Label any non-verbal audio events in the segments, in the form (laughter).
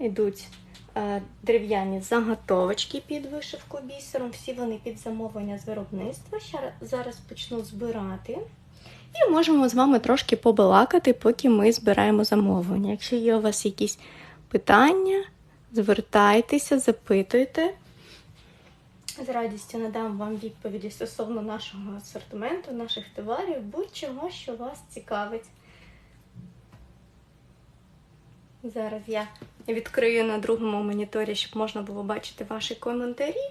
йдуть е, дерев'яні заготовочки під вишивку бісером. Всі вони під замовлення з виробництва. Зараз почну збирати. І можемо з вами трошки побалакати, поки ми збираємо замовлення. Якщо є у вас якісь питання, звертайтеся, запитуйте. З радістю надам вам відповіді стосовно нашого асортименту, наших товарів, будь-чого, що вас цікавить. Зараз я відкрию на другому моніторі, щоб можна було бачити ваші коментарі.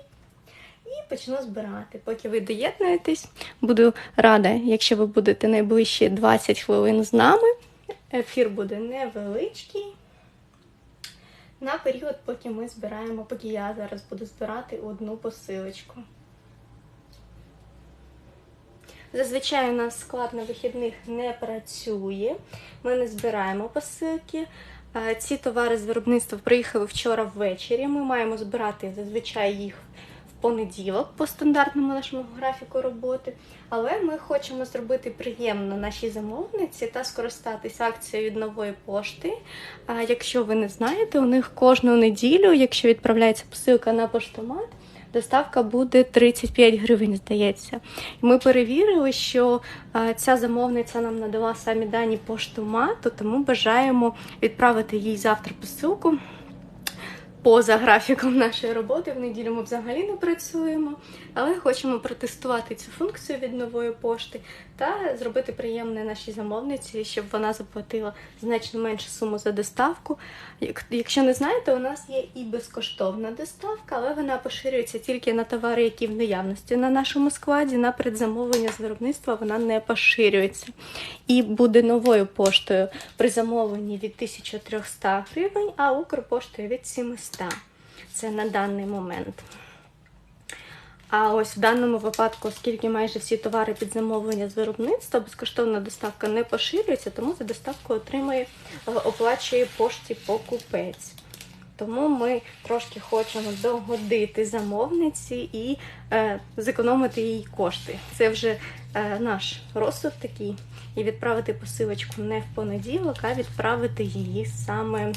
І почну збирати. Поки ви доєднуєтесь, буду рада, якщо ви будете найближчі 20 хвилин з нами. Ефір буде невеличкий. На період, поки ми збираємо, поки я зараз буду збирати одну посилочку. Зазвичай у нас склад на вихідних не працює. Ми не збираємо посилки. Ці товари з виробництва приїхали вчора ввечері. Ми маємо збирати зазвичай їх в понеділок по стандартному нашому графіку роботи. Але ми хочемо зробити приємно нашій замовниці та скористатися акцією від нової пошти. А якщо ви не знаєте, у них кожну неділю, якщо відправляється посилка на поштомат, доставка буде 35 гривень, здається. Ми перевірили, що ця замовниця нам надала самі дані поштомату, тому бажаємо відправити їй завтра посилку. Поза графіком нашої роботи в неділю ми взагалі не працюємо, але хочемо протестувати цю функцію від нової пошти та зробити приємне нашій замовниці, щоб вона заплатила значно меншу суму за доставку. Якщо не знаєте, у нас є і безкоштовна доставка, але вона поширюється тільки на товари, які в наявності на нашому складі. На предзамовлення з виробництва вона не поширюється. І буде новою поштою при замовленні від 1300 гривень, а Укрпоштою від 700. Це на даний момент. А ось в даному випадку, оскільки майже всі товари під замовлення з виробництва, безкоштовна доставка не поширюється, тому за доставку отримує, е, оплачує пошті покупець. Тому ми трошки хочемо догодити замовниці і е, зекономити їй кошти. Це вже е, наш розсуд такий. І відправити посилочку не в понеділок, а відправити її саме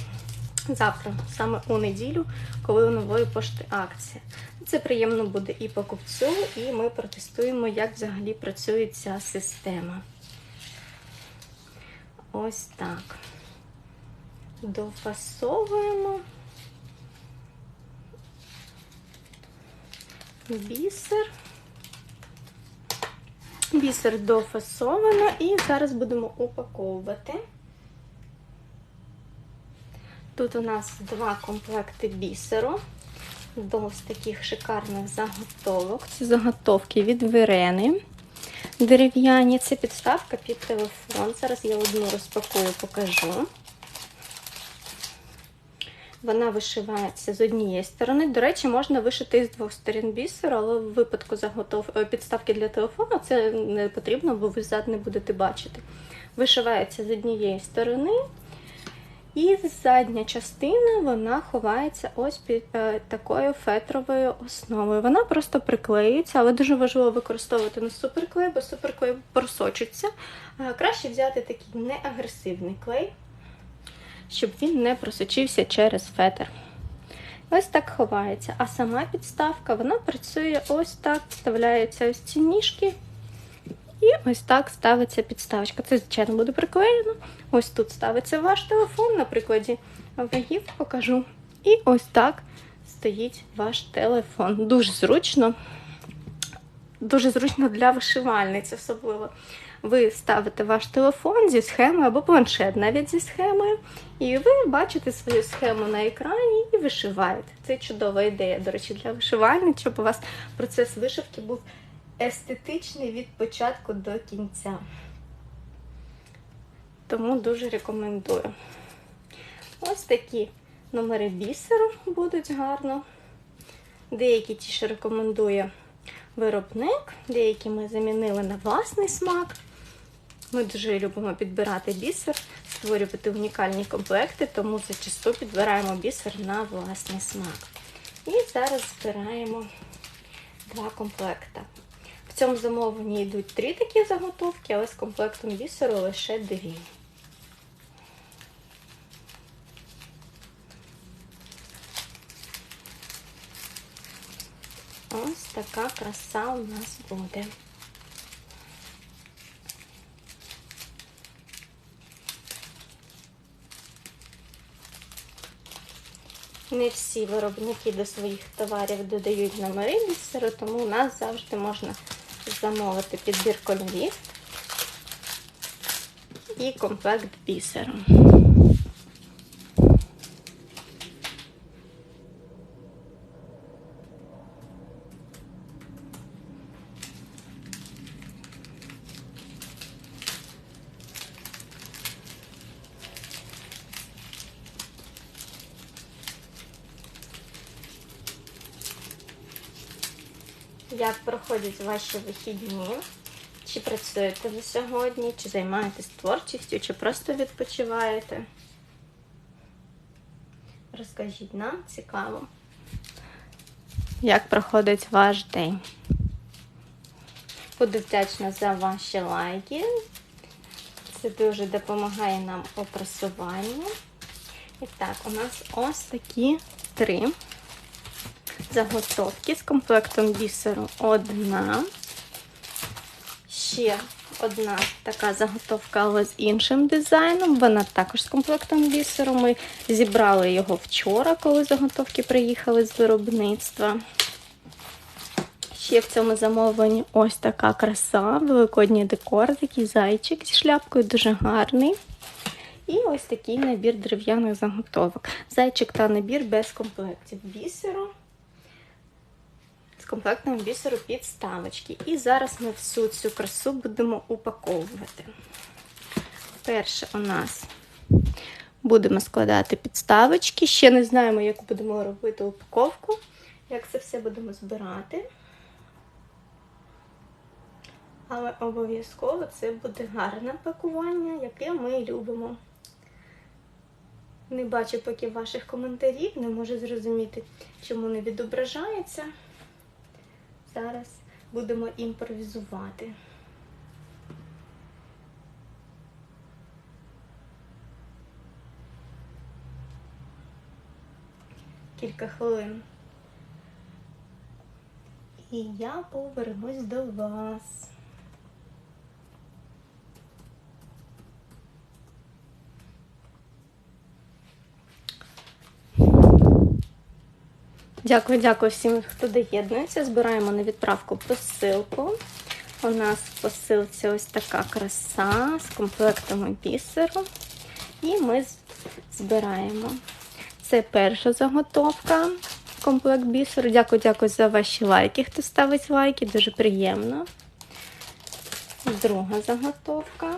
завтра, саме у неділю, коли у нової пошти акція. Це приємно буде і покупцю, і ми протестуємо, як взагалі працює ця система. Ось так. Дофасовуємо бісер. Бісер дофасовано і зараз будемо упаковувати. Тут у нас два комплекти бісеру до таких шикарних заготовок. Ці заготовки від Вирени дерев'яні. Це підставка під телефон. Зараз я одну розпакую, покажу. Вона вишивається з однієї сторони. До речі, можна вишити з двох сторін бісеру, але в випадку заготов... е, підставки для телефону це не потрібно, бо ви зад не будете бачити. Вишивається з однієї сторони, і задня частина вона ховається ось під е, такою фетровою основою. Вона просто приклеюється, але дуже важливо використовувати не суперклей, бо суперклей просочиться. Е, краще взяти такий неагресивний клей, щоб він не просочився через фетр. Ось так ховається. А сама підставка вона працює ось так, вставляються ось ці ніжки. І ось так ставиться підставочка. Це, звичайно, буде приклеєно. Ось тут ставиться ваш телефон, на прикладі вагів покажу. І ось так стоїть ваш телефон. Дуже зручно. Дуже зручно для вишивальниць, особливо. Ви ставите ваш телефон зі схемою або планшет навіть зі схемою, і ви бачите свою схему на екрані і вишиваєте. Це чудова ідея, до речі, для вишивальниць, щоб у вас процес вишивки був естетичний від початку до кінця. Тому дуже рекомендую. Ось такі номери бісеру будуть гарно. Деякі ті, що рекомендує виробник, деякі ми замінили на власний смак. Ми дуже любимо підбирати бісер, створювати унікальні комплекти, тому зачасту підбираємо бісер на власний смак. І зараз збираємо два комплекти. В цьому замовленні йдуть три такі заготовки, але з комплектом вісеру лише дві. Ось така краса у нас буде. Не всі виробники до своїх товарів додають номери бісеру, тому у нас завжди можна замовити підбір кольорів і комплект бісеру. Як проходять ваші вихідні? Чи працюєте ви сьогодні, чи займаєтесь творчістю, чи просто відпочиваєте? Розкажіть нам, цікаво. Як проходить ваш день? Буду вдячна за ваші лайки. Це дуже допомагає нам у просуванні. І так, у нас ось такі три заготовки з комплектом бісеру одна. Ще одна така заготовка, але з іншим дизайном. Вона також з комплектом бісеру. Ми зібрали його вчора, коли заготовки приїхали з виробництва. Ще в цьому замовленні ось така краса, великодній декор, такий зайчик зі шляпкою, дуже гарний. І ось такий набір дерев'яних заготовок. Зайчик та набір без комплектів бісеру комплектом бісеру підставочки. І зараз ми всю цю красу будемо упаковувати. Перше у нас будемо складати підставочки. Ще не знаємо, як будемо робити упаковку, як це все будемо збирати. Але обов'язково це буде гарне пакування, яке ми любимо. Не бачу поки ваших коментарів, не можу зрозуміти, чому не відображається. Зараз будемо імпровізувати. Кілька хвилин. І я повернусь до вас. Дякую, дякую всім, хто доєднується. Збираємо на відправку посилку. У нас посилці ось така краса з комплектами бісеру. І ми збираємо. Це перша заготовка, комплект бісеру. Дякую, дякую за ваші лайки, хто ставить лайки, дуже приємно. Друга заготовка.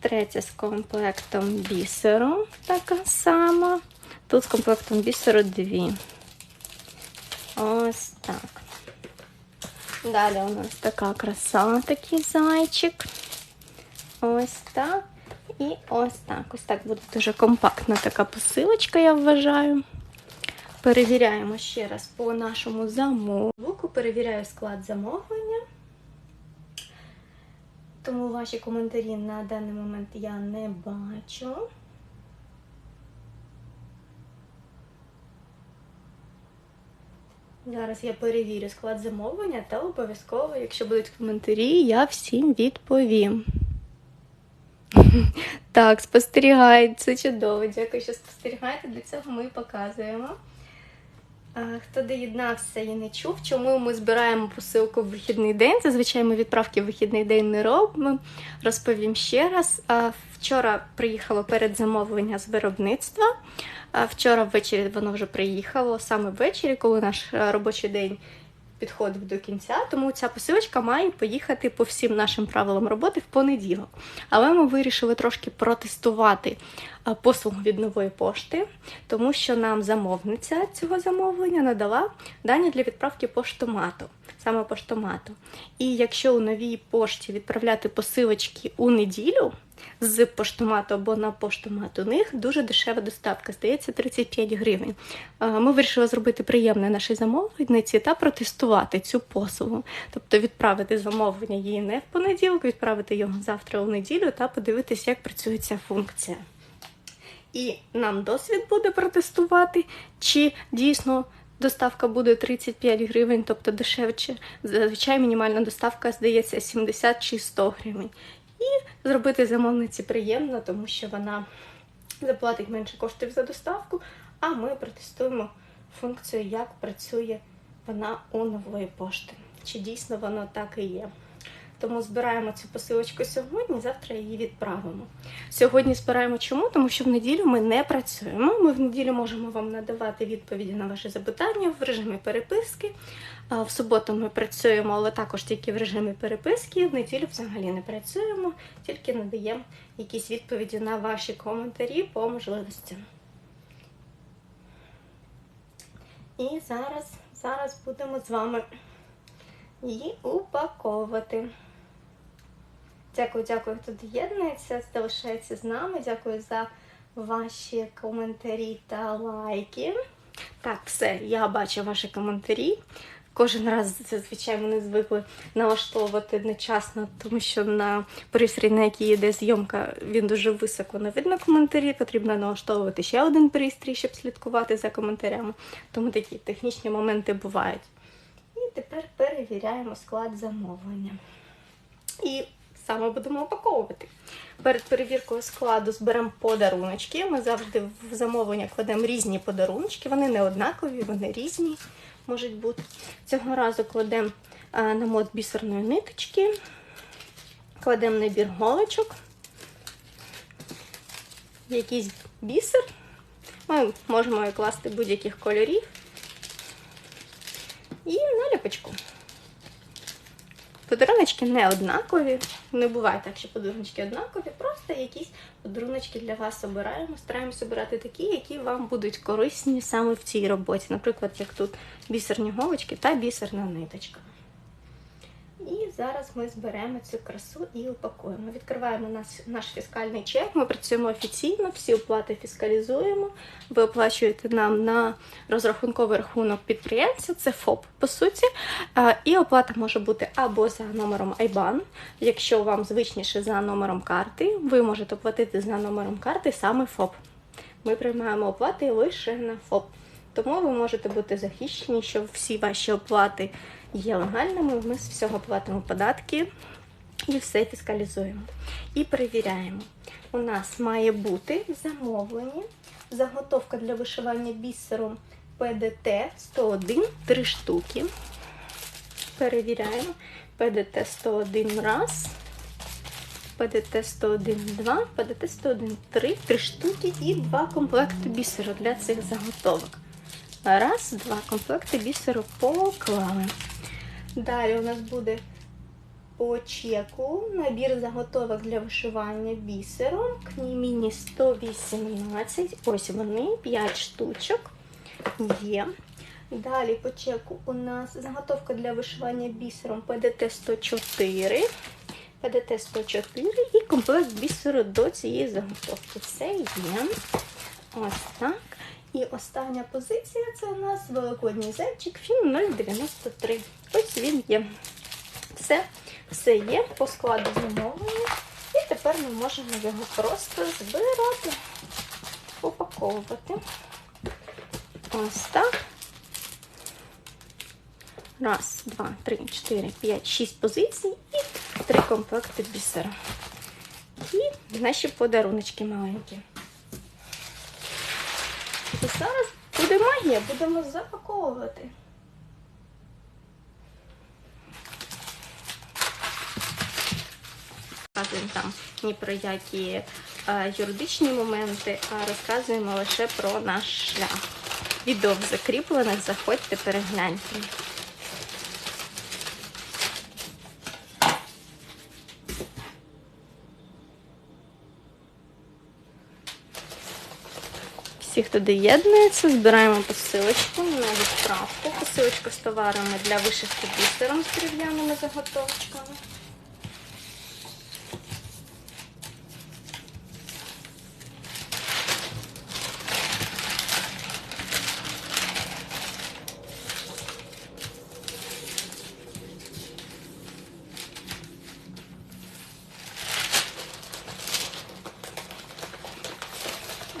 Третя з комплектом бісеру, така сама. Тут з комплектом бісеру дві. Ось так. Далі у нас така краса, такий зайчик. Ось так. І ось так. Ось так буде дуже компактна така посилочка, я вважаю. Перевіряємо ще раз по нашому замовку. Перевіряю склад замовлення. Тому ваші коментарі на даний момент я не бачу. Зараз я перевірю склад замовлення та обов'язково, якщо будуть коментарі, я всім відповім. (laughs) Так, спостерігають, це чудово. Дякую, що спостерігаєте. Для цього ми показуємо. Хто доєднався і не чув, чому ми збираємо посилку в вихідний день? Зазвичай ми відправки в вихідний день не робимо. Розповім ще раз. Вчора приїхало передзамовлення з виробництва. Вчора ввечері воно вже приїхало саме ввечері, коли наш робочий день підходив до кінця. Тому ця посилочка має поїхати по всім нашим правилам роботи в понеділок. Але ми вирішили трошки протестувати послугу від нової пошти, тому що нам замовниця цього замовлення надала дані для відправки поштомату, саме поштомату. І якщо у новій пошті відправляти посилочки у неділю з поштомату або на поштомат у них дуже дешева доставка, здається, 35 гривень. Ми вирішили зробити приємне нашій замовниці та протестувати цю послугу. Тобто відправити замовлення її не в понеділок, відправити його завтра у неділю та подивитися, як працює ця функція. І нам досвід буде протестувати, чи дійсно Доставка буде 35 гривень, тобто дешевше. Зазвичай мінімальна доставка здається 70 чи 100 гривень. І зробити замовниці приємно, тому що вона заплатить менше коштів за доставку, а ми протестуємо функцію, як працює вона у нової пошти. Чи дійсно воно так і є. Тому збираємо цю посилочку сьогодні, завтра її відправимо. Сьогодні збираємо чому? Тому що в неділю ми не працюємо. Ми в неділю можемо вам надавати відповіді на ваші запитання в режимі переписки. В суботу ми працюємо, але також тільки в режимі переписки. В неділю взагалі не працюємо, тільки надаємо якісь відповіді на ваші коментарі по можливості. І зараз, зараз будемо з вами її упаковувати. Дякую, дякую, хто доєднується, залишається з нами. Дякую за ваші коментарі та лайки. Так, все, я бачу ваші коментарі. Кожен раз зазвичай не звикли налаштовувати одночасно, тому що на пристрій, на який йде зйомка, він дуже високо не видно коментарі. Потрібно налаштовувати ще один пристрій, щоб слідкувати за коментарями. Тому такі технічні моменти бувають. І тепер перевіряємо склад замовлення. І саме будемо упаковувати. Перед перевіркою складу зберемо подаруночки. Ми завжди в замовлення кладемо різні подаруночки. Вони не однакові, вони різні можуть бути. Цього разу кладемо а, намот бісерної ниточки, кладемо набір голочок, якийсь бісер. Ми можемо класти будь-яких кольорів. І наліпочку. Подаруночки не однакові. Не буває так, що подаруночки однакові, просто якісь подаруночки для вас обираємо. Стараємося обирати такі, які вам будуть корисні саме в цій роботі. Наприклад, як тут бісерні голочки та бісерна ниточка. І зараз ми зберемо цю красу і упакуємо. Відкриваємо наш, наш фіскальний чек. Ми працюємо офіційно, всі оплати фіскалізуємо. Ви оплачуєте нам на розрахунковий рахунок підприємця, це ФОП, по суті. І оплата може бути або за номером IBAN. Якщо вам звичніше за номером карти, ви можете оплатити за номером карти саме ФОП. Ми приймаємо оплати лише на ФОП. Тому ви можете бути захищені, що всі ваші оплати є легальними. Ми з всього платимо податки і все фіскалізуємо. І перевіряємо. У нас має бути замовлені заготовка для вишивання бісером ПДТ 101 3 штуки. Перевіряємо. ПДТ 101 раз. ПДТ 101 2, ПДТ 101 3, 3 штуки і два комплекти бісеру для цих заготовок. Раз, два комплекти бісеру поклали. Далі у нас буде по чеку набір заготовок для вишивання бісером. Кніміні 118. Ось вони, 5 штучок є. Далі по чеку у нас заготовка для вишивання бісером ПДТ 104. ПДТ 104 і комплект бісеру до цієї заготовки. Все є. Ось так. І остання позиція це у нас великодній зайчик Фін 093. Ось він є. Все, все є по складу замовлення. І тепер ми можемо його просто збирати, упаковувати. Ось так. Раз, два, три, чотири, п'ять, шість позицій і три комплекти бісера. І наші подаруночки маленькі. І зараз буде магія, будемо запаковувати. Розказуємо там ні про які е, юридичні моменти, а розказуємо лише про наш шлях. Відео в закріплених, заходьте, перегляньте. Всі, хто доєднується, збираємо посилочку на відправку. Посилочку з товарами для вишивки бісером з дерев'яними заготовочками.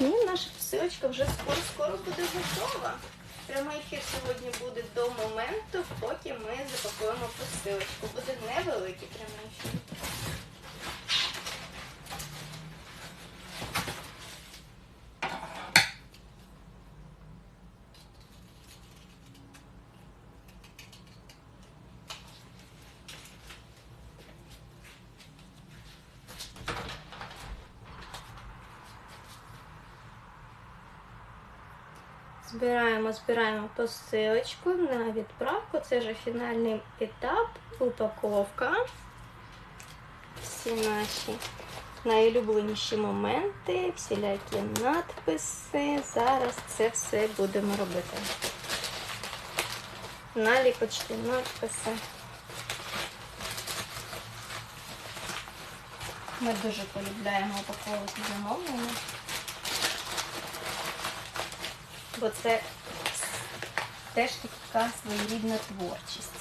І наша посилочка вже скоро-скоро буде готова. Прямий ефір сьогодні буде до моменту, поки ми запакуємо посилочку. Буде невеликий прямий ефір. Збираємо, збираємо посилочку на відправку. Це вже фінальний етап, упаковка. Всі наші найулюбленіші моменти, всілякі надписи. Зараз це все будемо робити. Наліпочки, надписи. Ми дуже полюбляємо упаковувати замовлення. бо це теж така своєрідна творчість.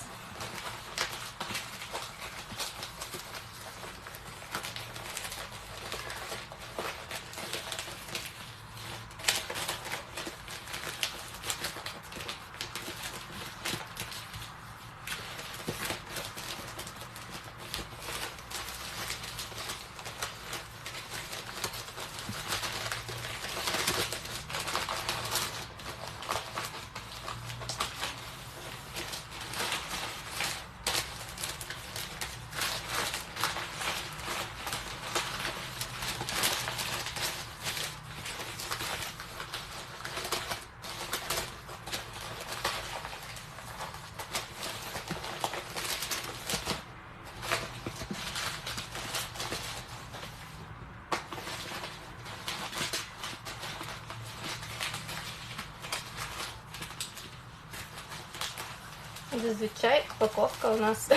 Зазвичай упаковка у нас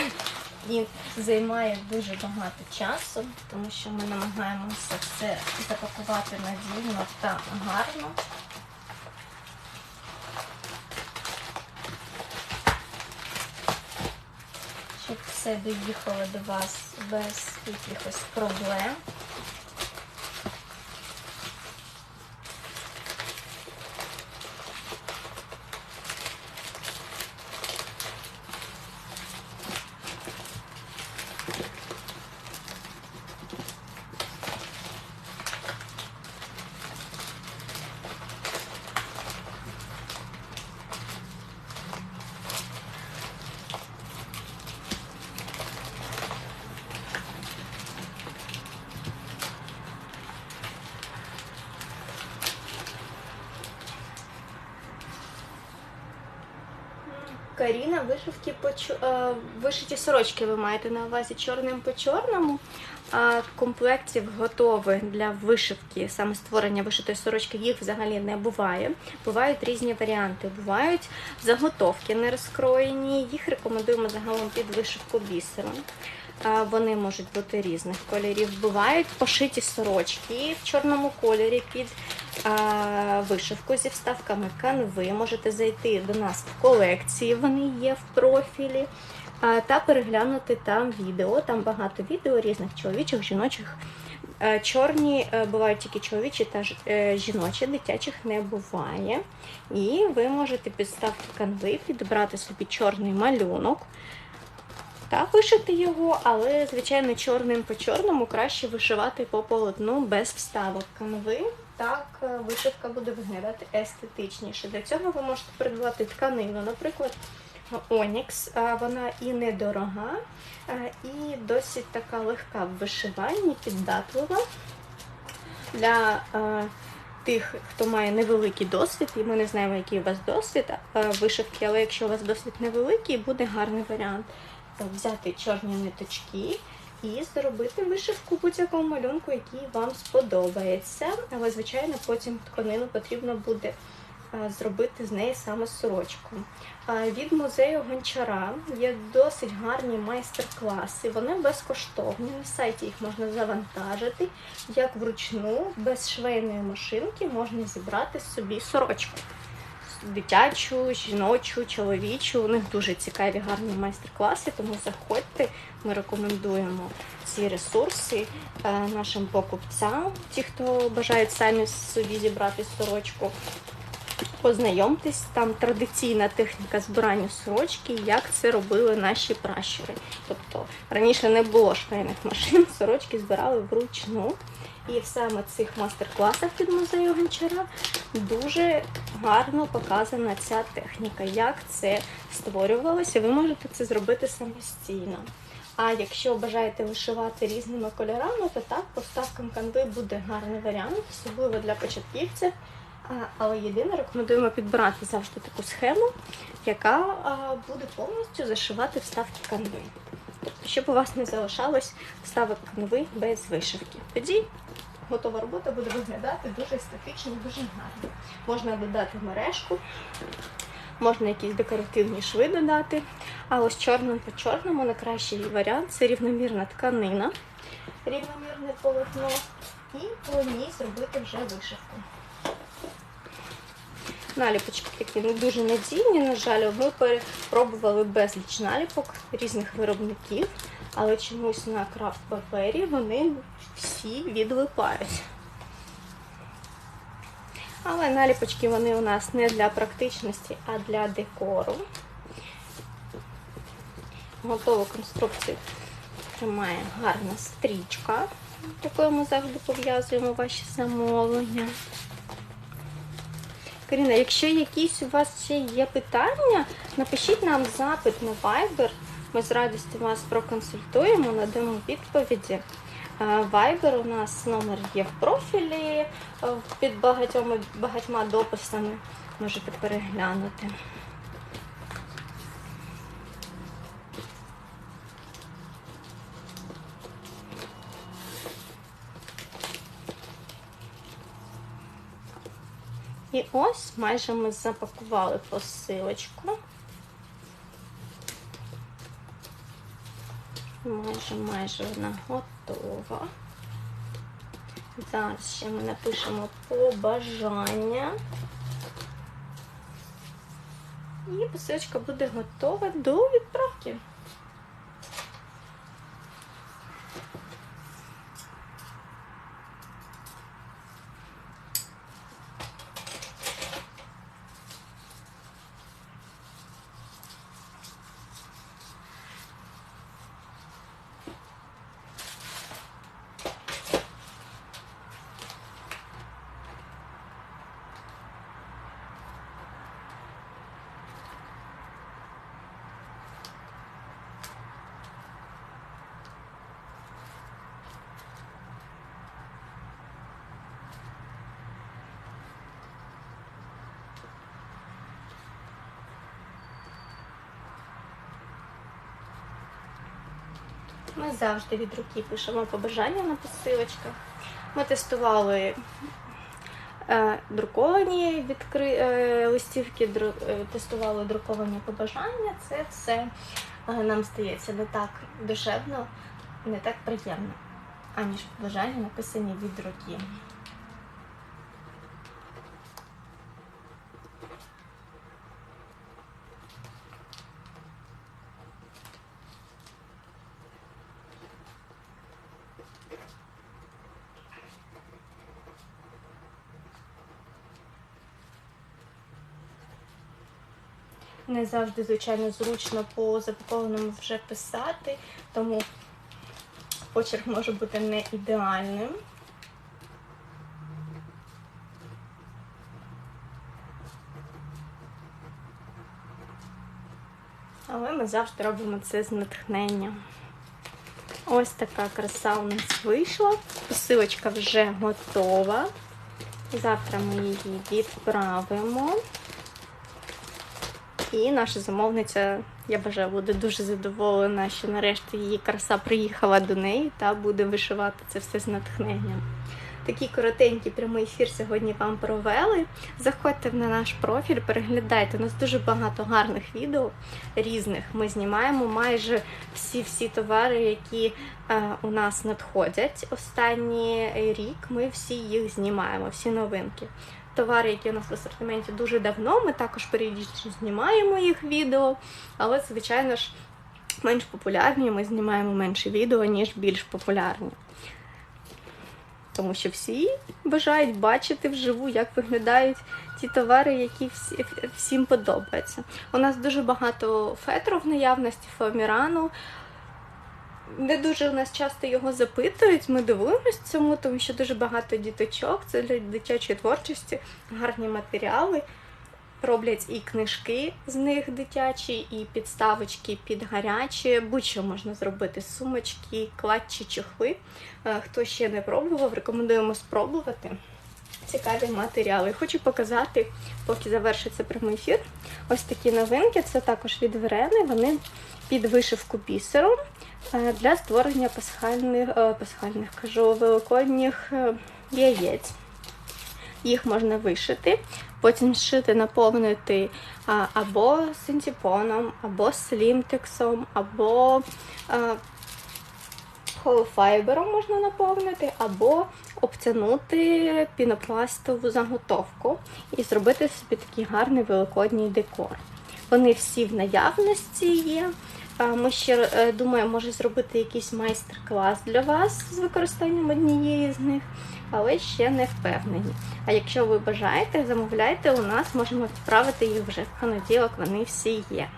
(laughs) займає дуже багато часу, тому що ми намагаємося все запакувати надійно та гарно. Щоб все доїхало до вас без якихось проблем. Каріна, вишивки по е, вишиті сорочки ви маєте на увазі чорним по чорному. Комплектів готових для вишивки, саме створення вишитої сорочки, їх взагалі не буває. Бувають різні варіанти. Бувають заготовки не розкроєні. Їх рекомендуємо загалом під вишивку бісером. Вони можуть бути різних кольорів. Бувають пошиті сорочки в чорному кольорі під вишивку зі вставками канви. Можете зайти до нас в колекції, вони є в профілі. Та переглянути там відео. Там багато відео різних чоловічих, жіночих. Чорні е, бувають тільки чоловічі та е, жіночі, дитячих не буває. І ви можете підставки канви підібрати собі чорний малюнок та вишити його, але, звичайно, чорним по чорному краще вишивати по полотну без вставок канви. Так е, вишивка буде виглядати естетичніше. Для цього ви можете придбати тканину, наприклад, Онікс. Вона і недорога, і досить така легка в вишиванні, піддатлива. Для е, тих, хто має невеликий досвід, і ми не знаємо, який у вас досвід вишивки, але якщо у вас досвід невеликий, буде гарний варіант взяти чорні ниточки і зробити вишивку будь-якому малюнку, який вам сподобається. Але, звичайно, потім тканину потрібно буде зробити з неї саме сорочку. Від музею Гончара є досить гарні майстер-класи. Вони безкоштовні. На сайті їх можна завантажити. Як вручну, без швейної машинки можна зібрати собі сорочку. Дитячу, жіночу, чоловічу. У них дуже цікаві гарні майстер-класи, тому заходьте. Ми рекомендуємо ці ресурси е, нашим покупцям, ті, хто бажають самі собі зібрати сорочку. Познайомтесь, там традиційна техніка збирання сорочки, як це робили наші пращури. Тобто раніше не було швейних машин, (laughs) сорочки збирали вручну. І в саме цих мастер-класах від музею Гончара дуже гарно показана ця техніка, як це створювалося. Ви можете це зробити самостійно. А якщо бажаєте вишивати різними кольорами, то так, поставкам канви буде гарний варіант, особливо для початківців. Але єдине рекомендуємо підбирати завжди таку схему, яка буде повністю зашивати вставки канви. Щоб у вас не залишалось вставок канви без вишивки. Тоді готова робота буде виглядати дуже естетично, дуже гарно. Можна додати мережку, можна якісь декоративні шви додати. А ось чорним по чорному найкращий варіант це рівномірна тканина, рівномірне полотно, і по ній зробити вже вишивку. Наліпочки такі не дуже надійні, на жаль, ми перепробували безліч наліпок різних виробників, але чомусь на крафт папері вони всі відлипають. Але наліпочки вони у нас не для практичності, а для декору. Готову конструкцію тримає гарна стрічка, якою ми завжди пов'язуємо ваші замовлення. Каріна, якщо якісь у вас ще є питання, напишіть нам запит на Viber. Ми з радістю вас проконсультуємо, надамо відповіді. Е, Viber у нас номер є в профілі е, під багатьма, багатьма дописами. Можете переглянути. І ось майже ми запакували посилочку. Майже майже вона готова. Зараз ще ми напишемо побажання. І посилочка буде готова до відправки. Ми завжди від руки пишемо побажання на посилочках. Ми тестували е, друковані відкри... е, листівки, дру... е, тестували друковані побажання. Це все нам стається не так душевно, не так приємно, аніж побажання написані від руки. Не завжди, звичайно, зручно по запакованому вже писати, тому почерк може бути не ідеальним. Але ми завжди робимо це з натхненням. Ось така краса у нас вийшла. Посилочка вже готова. Завтра ми її відправимо. І наша замовниця, я бажаю, буде дуже задоволена, що нарешті її краса приїхала до неї та буде вишивати це все з натхненням. Такий коротенький прямий ефір сьогодні вам провели. Заходьте на наш профіль, переглядайте. У нас дуже багато гарних відео різних. Ми знімаємо майже всі-всі товари, які е, у нас надходять. Останній рік ми всі їх знімаємо, всі новинки товари, які у нас в асортименті дуже давно. Ми також періодично знімаємо їх відео, але, звичайно ж, менш популярні. Ми знімаємо менше відео, ніж більш популярні. Тому що всі бажають бачити вживу, як виглядають ті товари, які всі, всім подобаються. У нас дуже багато фетру в наявності, фоамірану. Не дуже у нас часто його запитують, ми дивуємось цьому, тому що дуже багато діточок, це для дитячої творчості, гарні матеріали. Роблять і книжки з них дитячі, і підставочки під гарячі. Будь-що можна зробити: сумочки, кладчі чохли. Е, Хто ще не пробував, рекомендуємо спробувати. Цікаві матеріали. Хочу показати, поки завершиться прямий ефір. Ось такі новинки. Це також від Верени. Вони під вишивку бісером для створення пасхальних, е, пасхальних кажу, великодніх е, яєць. Їх можна вишити, потім зшити, наповнити або синтепоном, або слімтексом, або холофайбером можна наповнити, або обтянути пінопластову заготовку і зробити собі такий гарний великодній декор. Вони всі в наявності є. Ми ще е, думаємо, може зробити якийсь майстер-клас для вас з використанням однієї з них, але ще не впевнені. А якщо ви бажаєте, замовляйте у нас, можемо відправити їх вже в понеділок, вони всі є.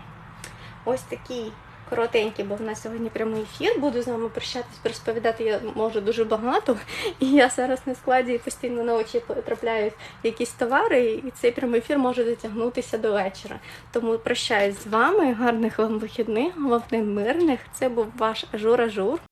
Ось такий коротенький в нас сьогодні прямий ефір. Буду з вами прощатись, розповідати я можу дуже багато. І я зараз на складі постійно на очі потрапляють якісь товари, і цей прямий ефір може дотягнутися до вечора. Тому прощаюсь з вами. Гарних вам вихідних, головне мирних. Це був ваш Ажур Ажур.